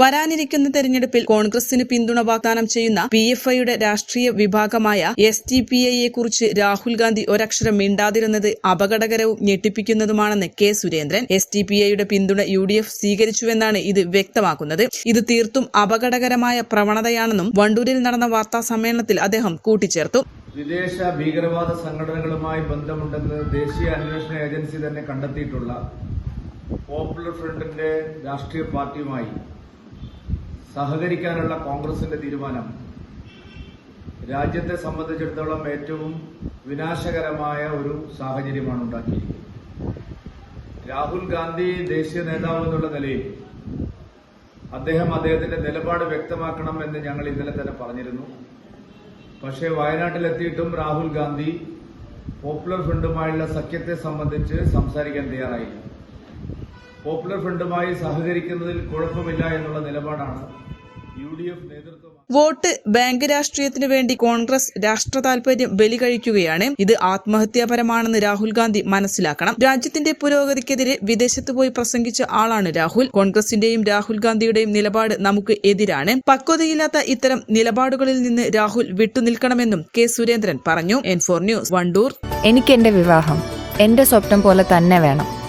വരാനിരിക്കുന്ന തെരഞ്ഞെടുപ്പിൽ കോൺഗ്രസിന് പിന്തുണ വാഗ്ദാനം ചെയ്യുന്ന പി എഫ് ഐയുടെ രാഷ്ട്രീയ വിഭാഗമായ എസ് ടി പി ഐയെ കുറിച്ച് രാഹുൽ ഗാന്ധി ഒരക്ഷരം മിണ്ടാതിരുന്നത് അപകടകരവും ഞെട്ടിപ്പിക്കുന്നതുമാണെന്ന് K Surendran. S T P ഐയുടെ പിന്തുണ യു ഡി എഫ് സ്വീകരിച്ചുവെന്നാണ് ഇത് വ്യക്തമാക്കുന്നത്. ഇത് തീർത്തും അപകടകരമായ പ്രവണതയാണെന്നും വണ്ടൂരിൽ നടന്ന വാർത്താ സമ്മേളനത്തിൽ അദ്ദേഹം കൂട്ടിച്ചേർത്തു. വിദേശ ഭീകരവാദ സംഘടനകളുമായി ബന്ധമുണ്ടെന്ന് ദേശീയ അന്വേഷണ ഏജൻസി തന്നെ കണ്ടെത്തിയിട്ടുള്ള പോപ്പുലർ ഫ്രണ്ടിന്റെ രാഷ്ട്രീയ പാർട്ടിയുമായി സഹകരിക്കാനുള്ള കോൺഗ്രസിന്റെ തീരുമാനം. രാജ്യത്തെ സംബന്ധിച്ചിടത്തോളം ഏറ്റവും വിനാശകരമായ ഒരു സാഹചര്യമാണ് ഉണ്ടാക്കിയിരിക്കുന്നത്. രാഹുൽ ഗാന്ധി ദേശീയ നേതാവ് എന്നുള്ള നിലയിൽ അദ്ദേഹം അദ്ദേഹത്തിന്റെ നിലപാട് വ്യക്തമാക്കണം എന്ന് ഞങ്ങൾ ഇന്നലെ തന്നെ പറഞ്ഞിരുന്നു. പക്ഷേ വയനാട്ടിലെത്തിയിട്ടും രാഹുൽ ഗാന്ധി പോപ്പുലർ ഫ്രണ്ടുമായുള്ള സഖ്യത്തെ സംബന്ധിച്ച് സംസാരിക്കാൻ തയ്യാറായില്ല. പോപ്പുലർ ഫ്രണ്ടുമായി സഹകരിക്കുന്നതിൽ കുഴപ്പമില്ല എന്നുള്ള നിലപാടാണ് വോട്ട് ബാങ്ക് രാഷ്ട്രീയത്തിനു വേണ്ടി കോൺഗ്രസ് രാഷ്ട്ര താൽപര്യം ബലി കഴിക്കുകയാണ്. ഇത് ആത്മഹത്യാപരമാണെന്ന് രാഹുൽ ഗാന്ധി മനസ്സിലാക്കണം. രാജ്യത്തിന്റെ പുരോഗതിക്കെതിരെ വിദേശത്ത് പോയി പ്രസംഗിച്ച ആളാണ് രാഹുൽ. കോൺഗ്രസിന്റെയും രാഹുൽ ഗാന്ധിയുടെയും നിലപാട് നമുക്ക് എതിരാണ്. പക്വതയില്ലാത്ത ഇത്തരം നിലപാടുകളിൽ നിന്ന് രാഹുൽ വിട്ടുനിൽക്കണമെന്നും കെ സുരേന്ദ്രൻ പറഞ്ഞു. N four news Wandoor. എനിക്ക് എന്റെ വിവാഹം എന്റെ സ്വപ്നം പോലെ തന്നെ വേണം.